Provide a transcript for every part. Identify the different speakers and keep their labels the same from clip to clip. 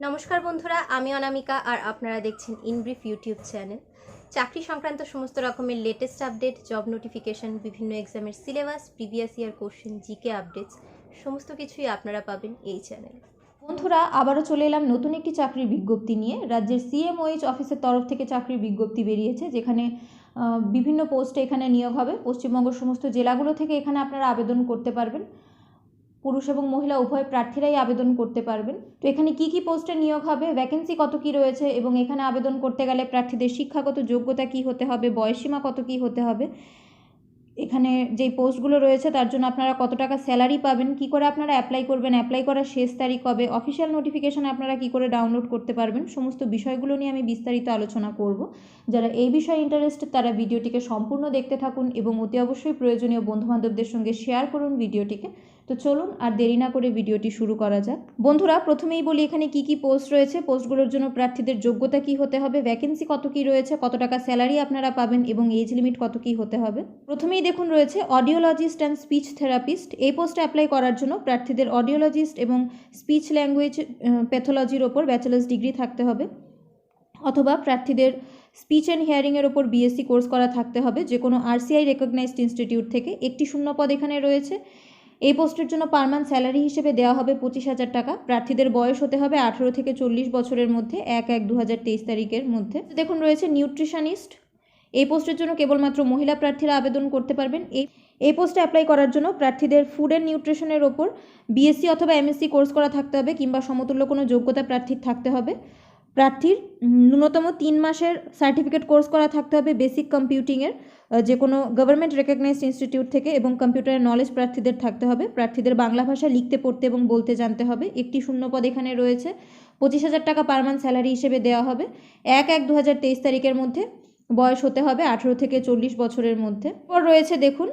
Speaker 1: নমস্কার বন্ধুরা, আমি অনামিকা আর আপনারা দেখছেন ইনব্রিফ ইউটিউব চ্যানেল চাকরি সংক্রান্ত সমস্ত রকমের লেটেস্ট আপডেট জব নোটিফিকেশন বিভিন্ন এক্সামের syllabus previous year question GK updates সমস্ত কিছুই আপনারা পাবেন এই চ্যানেলে
Speaker 2: বন্ধুরা, আবারও চলে এলাম নতুন একটি চাকরির বিজ্ঞপ্তি নিয়ে। রাজ্যের সিএমওএইচ অফিসের তরফ থেকে চাকরির বিজ্ঞপ্তি বেরিয়েছে, যেখানে বিভিন্ন পোস্টে এখানে নিয়োগ হবে। পশ্চিমবঙ্গের সমস্ত জেলাগুলো থেকে এখানে আপনারা আবেদন করতে পারবেন। পুরুষ এবং মহিলা উভয় প্রার্থীরাই আবেদন করতে পারবেন। তো এখানে কি কি পোস্টে নিয়োগ হবে ভ্যাকেন্সি কত কি রয়েছে এবং এখানে আবেদন করতে গেলে প্রার্থীদের শিক্ষাগত যোগ্যতা কি হতে হবে বয়সীমা কত কি হতে হবে, এখানে যেই পোস্টগুলো রয়েছে তার জন্য আপনারা কত টাকা স্যালারি পাবেন, কি করে আপনারা অ্যাপ্লাই করবেন অ্যাপ্লাই করার শেষ তারিখ কবে অফিসিয়াল নোটিফিকেশান আপনারা কি করে ডাউনলোড করতে পারবেন, সমস্ত বিষয়গুলো নিয়ে আমি বিস্তারিত আলোচনা করব। যারা এই বিষয়ে ইন্টারেস্টেড তারা ভিডিওটিকে সম্পূর্ণ দেখতে থাকুন এবং অতি অবশ্যই প্রয়োজনীয় বন্ধুবান্ধবদের সঙ্গে শেয়ার করুন ভিডিওটিকে তো চলুন আর দেরি না করে ভিডিওটি শুরু করা যাক। বন্ধুরা, প্রথমেই বলি এখানে কি কি পোস্ট রয়েছে। পোস্টগুলোর জন্য প্রার্থীদের যোগ্যতা কি হতে হবে? ভ্যাকেন্সি কত কি রয়েছে? কত টাকা স্যালারি আপনারা পাবেন? এবং এজ লিমিট কত কি হতে হবে? প্রথমেই দেখুন রয়েছে অডিওলজিস্ট অ্যান্ড স্পিচ থেরাপিস্ট এই পোস্টে অ্যাপ্লাই করার জন্য প্রার্থীদের অডিওলজিস্ট এবং স্পিচ ল্যাঙ্গুয়েজ প্যাথোলজির ওপর ব্যাচেলার্স ডিগ্রি থাকতে হবে। অথবা প্রার্থীদের স্পিচ অ্যান্ড হিয়ারিংয়ের ওপর বিএসসি কোর্স করা থাকতে হবে। যে কোনো আরসিআই রেকগনাইজড ইনস্টিটিউট থেকে। একটি শূন্য পদ এখানে রয়েছে। এই পোস্টের জন্য পার মান্থ স্যালারি হিসেবে দেওয়া হবে পঁচিশ হাজার টাকা। প্রার্থীদের বয়স হতে হবে আঠেরো থেকে চল্লিশ বছরের মধ্যে এক এক দু তারিখের মধ্যে। দেখুন, রয়েছে নিউট্রিশনিস্ট। এই পোস্টের জন্য কেবলমাত্র মহিলা প্রার্থীরা আবেদন করতে পারবেন। এই এই পোস্টে অ্যাপ্লাই করার জন্য প্রার্থীদের ফুড অ্যান্ড নিউট্রিশনের ওপর বিএসসি অথবা এমএসসি কোর্স করা থাকতে হবে কিংবা সমতুল্য কোনো যোগ্যতা প্রার্থীর থাকতে হবে। প্রার্থীর ন্যূনতম তিন মাসের সার্টিফিকেট কোর্স করা থাকতে হবে বেসিক কম্পিউটিংয়ের যে কোনো গভর্নমেন্ট রেকগনাইজড ইনস্টিটিউট থেকে এবং কম্পিউটারের নলেজ প্রার্থীদের থাকতে হবে। প্রার্থীদের বাংলা ভাষা লিখতে, পড়তে এবং বলতে জানতে হবে। একটি শূন্যপদ এখানে রয়েছে। পঁচিশ হাজার টাকা পার মান্থ স্যালারি হিসেবে দেওয়া হবে। এক এক দু হাজার তেইশ তারিখের মধ্যে বয়স হতে হবে আঠেরো থেকে চল্লিশ বছরের মধ্যে। এরপর রয়েছে দেখুন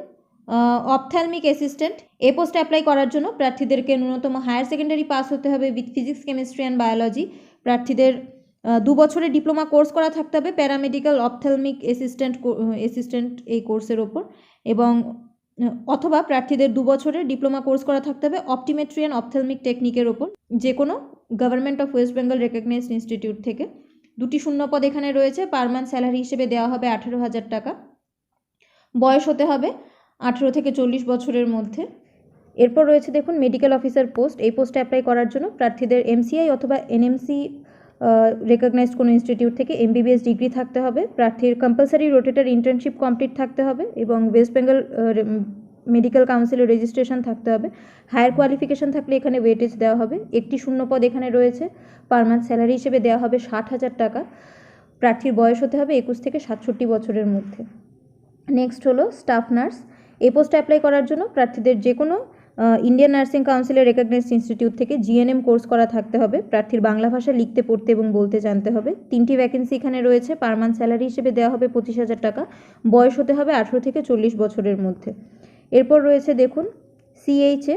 Speaker 2: অপথ্যালমিক অ্যাসিস্ট্যান্ট এ পোস্ট অ্যাপ্লাই করার জন্য প্রার্থীদেরকে ন্যূনতম হায়ার সেকেন্ডারি পাস হতে হবে with physics chemistry and biology প্রার্থীদের দু বছরের ডিপ্লোমা কোর্স করা থাকতে হবে প্যারামেডিক্যাল অপথ্যালমিক অ্যাসিস্ট্যান্ট অ্যাসিস্ট্যান্ট এই কোর্সের ওপর এবং অথবা প্রার্থীদের দু বছরের ডিপ্লোমা কোর্স করা থাকতে হবে অপটিমেট্রিয়ান অ্যান্ড অপথ্যালমিক টেকনিকের ওপর। যে কোনো government of West Bengal recognised institute থেকে। দুটি শূন্যপদ এখানে রয়েছে, পার মান্থ স্যালারি হিসেবে দেওয়া হবে আঠেরো হাজার টাকা। বয়স হতে হবে আঠেরো থেকে চল্লিশ বছরের মধ্যে। এরপর রয়েছে দেখুন মেডিকেল অফিসার পোস্ট এই পোস্টে অ্যাপ্লাই করার জন্য প্রার্থীদের এমসিআই অথবা এনএমসি রেকগনাইজড কোনো ইনস্টিটিউট থেকে এমবিবিএস ডিগ্রি থাকতে হবে। প্রার্থীর কম্পালসারি রোটেটার ইন্টার্নশিপ কমপ্লিট থাকতে হবে এবং ওয়েস্ট বেঙ্গল মেডিকেল কাউন্সিলের রেজিস্ট্রেশন থাকতে হবে। হায়ার কোয়ালিফিকেশন থাকলে এখানে ওয়েটেজ দেওয়া হবে। একটি শূন্যপদ এখানে রয়েছে। পার মান্থ স্যালারি হিসেবে দেওয়া হবে ষাট হাজার টাকা। প্রার্থীর বয়স হতে হবে একুশ থেকে সাতষট্টি বছরের মধ্যে। নেক্সট হলো স্টাফ নার্স এই পোস্টে অ্যাপ্লাই করার জন্য প্রার্থীদের যে কোনো ইন্ডিয়ান নার্সিং কাউন্সিলের রেকগনাইজড ইনস্টিটিউট থেকে জিএনএম কোর্স করা থাকতে হবে। প্রার্থীর বাংলা ভাষা লিখতে, পড়তে এবং বলতে জানতে হবে। তিনটি ভ্যাকেন্সি এখানে রয়েছে। পার মান্থ স্যালারি হিসেবে দেওয়া হবে পঁচিশ হাজার টাকা। বয়স হতে হবে আঠেরো থেকে চল্লিশ বছরের মধ্যে। এরপর রয়েছে দেখুন সিএইচএ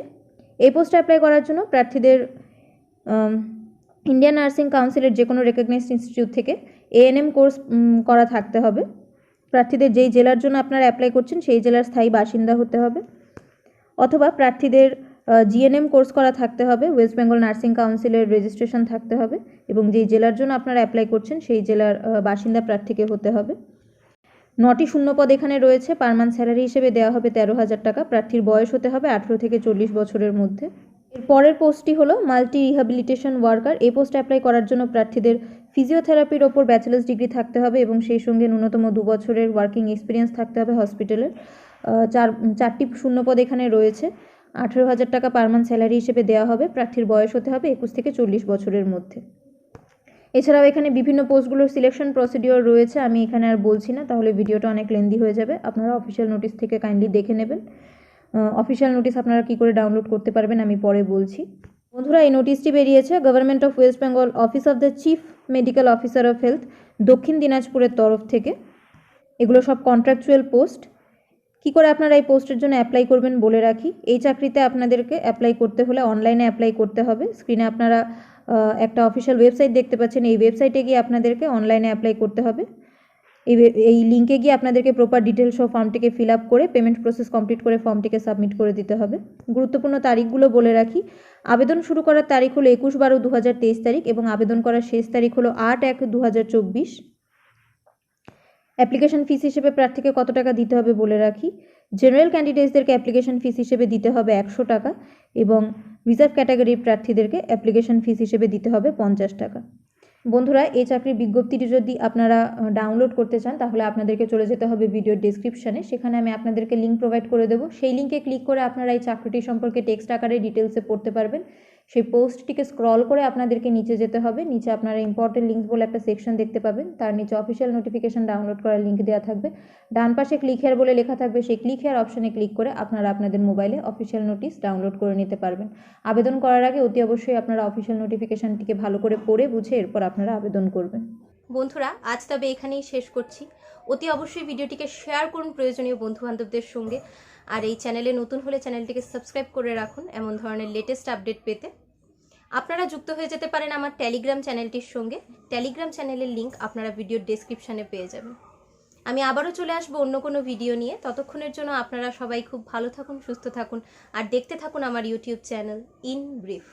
Speaker 2: এই পোস্টে অ্যাপ্লাই করার জন্য প্রার্থীদের ইন্ডিয়ান নার্সিং কাউন্সিলের যে কোনো রেকগনাইজড ইনস্টিটিউট থেকে এএনএম কোর্স করা থাকতে হবে। প্রার্থীদের যেই জেলার জন্য আপনারা অ্যাপ্লাই করছেন, সেই জেলার স্থায়ী বাসিন্দা হতে হবে। অথবা প্রার্থীদের জিএনএম কোর্স করা থাকতে হবে ওয়েস্ট বেঙ্গল নার্সিং কাউন্সিলের রেজিস্ট্রেশন থাকতে হবে এবং যেই জেলার জন্য আপনারা অ্যাপ্লাই করছেন সেই জেলার বাসিন্দা প্রার্থীকে হতে হবে। নটি শূন্যপদ এখানে রয়েছে পার মান্থ স্যালারি হিসেবে দেওয়া হবে তেরো হাজার টাকা, প্রার্থীর বয়স হতে হবে আঠেরো থেকে চল্লিশ বছরের মধ্যে। এর পরের পোস্টটি হলো মাল্টি রিহ্যাবিলিটেশন ওয়ার্কার এই পোস্ট অ্যাপ্লাই করার জন্য প্রার্থীদের ফিজিওথেরাপির ওপর ব্যাচেলার্স ডিগ্রি থাকতে হবে এবং সেই সঙ্গে ন্যূনতম দু বছরের ওয়ার্কিং এক্সপিরিয়েন্স থাকতে হবে হসপিটালের চার চারটি শূন্যপদ এখানে রয়েছে। আঠেরো হাজার টাকা পার মান্থ স্যালারি হিসেবে দেওয়া হবে। প্রার্থীর বয়স হতে হবে একুশ থেকে চল্লিশ বছরের মধ্যে। এছাড়াও এখানে বিভিন্ন পোস্টগুলোর সিলেকশন প্রসিডিওর রয়েছে। আমি এখানে আর বলছি না, তাহলে ভিডিওটা অনেক লেন্দি হয়ে যাবে। আপনারা অফিসিয়াল নোটিশ থেকে কাইন্ডলি দেখে নেবেন। অফিসিয়াল নোটিশ আপনারা কী করে ডাউনলোড করতে পারবেন, আমি পরে বলছি। বন্ধুরা, এই নোটিশটি বেরিয়েছে government of West Bengal office of the chief medical officer of health Dakshin দিনাজপুরের তরফ থেকে। এগুলো সব কন্ট্রাকচুয়াল পোস্ট কি করে আপনারা এই পোস্টের জন্য অ্যাপ্লাই করবেন বলে রাখি? এই চাকরিতে আপনাদেরকে অ্যাপ্লাই করতে হলে অনলাইনে অ্যাপ্লাই করতে হবে। স্ক্রিনে আপনারা একটা অফিসিয়াল ওয়েবসাইট দেখতে পাচ্ছেন। এই ওয়েবসাইটে গিয়ে আপনাদেরকে অনলাইনে অ্যাপ্লাই করতে হবে। এই এই লিঙ্কে গিয়ে আপনাদেরকে প্রপার ডিটেলস সহ ফর্মটিকে ফিল আপ করে পেমেন্ট প্রসেস কমপ্লিট করে ফর্মটিকে সাবমিট করে দিতে হবে। গুরুত্বপূর্ণ তারিখগুলো বলে রাখি। আবেদন শুরু করার তারিখ হলো একুশ বারো দু তারিখ এবং আবেদন করার শেষ তারিখ হলো আট এক দু অ্যাপ্লিকেশন ফিস হিসেবে প্রার্থীকে কত টাকা দিতে হবে বলে রাখি? জেনারেল ক্যান্ডিডেটসদেরকে অ্যাপ্লিকেশন ফিস হিসেবে দিতে হবে একশো টাকা এবং রিজার্ভ ক্যাটাগরির প্রার্থীদেরকে অ্যাপ্লিকেশন ফিস হিসেবে দিতে হবে পঞ্চাশ টাকা। বন্ধুরা এই চাকরির বিজ্ঞপ্তিটি যদি আপনারা ডাউনলোড করতে চান, তাহলে আপনাদেরকে চলে যেতে হবে ভিডিওর ডিসক্রিপশানে সেখানে আমি আপনাদেরকে লিঙ্ক প্রোভাইড করে দেবো। সেই লিঙ্কে ক্লিক করে আপনারা এই চাকরিটি সম্পর্কে টেক্সট আকারে ডিটেলসে পড়তে পারবেন। সেই পোস্টটিকে স্ক্রল করে আপনাদেরকে নিচে যেতে হবে। নিচে আপনারা ইম্পর্টেন্ট লিঙ্ক বলে একটা সেকশন দেখতে পাবেন। তার নিচে অফিসিয়াল নোটিফিকেশান ডাউনলোড করার লিঙ্ক দেওয়া থাকবে। ডান পাশে ক্লিক হেয়ার বলে লেখা থাকবে। সেই ক্লিক হেয়ার অপশনে ক্লিক করে আপনারা আপনাদের মোবাইলে অফিসিয়াল নোটিশ ডাউনলোড করে নিতে পারবেন। আবেদন করার আগে অতি অবশ্যই আপনারা অফিসিয়াল নোটিফিকেশানটিকে ভালো করে পড়ে বুঝে এরপর আপনারা আবেদন করবেন।
Speaker 1: বন্ধুরা, আজ তবে এখানেই শেষ করছি। অতি অবশ্যই ভিডিওটিকে শেয়ার করুন প্রয়োজনীয় বন্ধু বান্ধবদের সঙ্গে। আর এই চ্যানেলে নতুন হলে চ্যানেলটিকে সাবস্ক্রাইব করে রাখুন এমন ধরনের লেটেস্ট আপডেট পেতে। আপনারা যুক্ত হয়ে যেতে পারেন আমার টেলিগ্রাম চ্যানেলটির সঙ্গে। টেলিগ্রাম চ্যানেলের লিংক আপনারা ভিডিওর ডেসক্রিপশানে পেয়ে যাবেন। আমি আবারও চলে আসব অন্য কোনো ভিডিও নিয়ে। ততক্ষণের জন্য আপনারা সবাই খুব ভালো থাকুন, সুস্থ থাকুন। আর দেখতে থাকুন আমার ইউটিউব চ্যানেল ইন ব্রিফ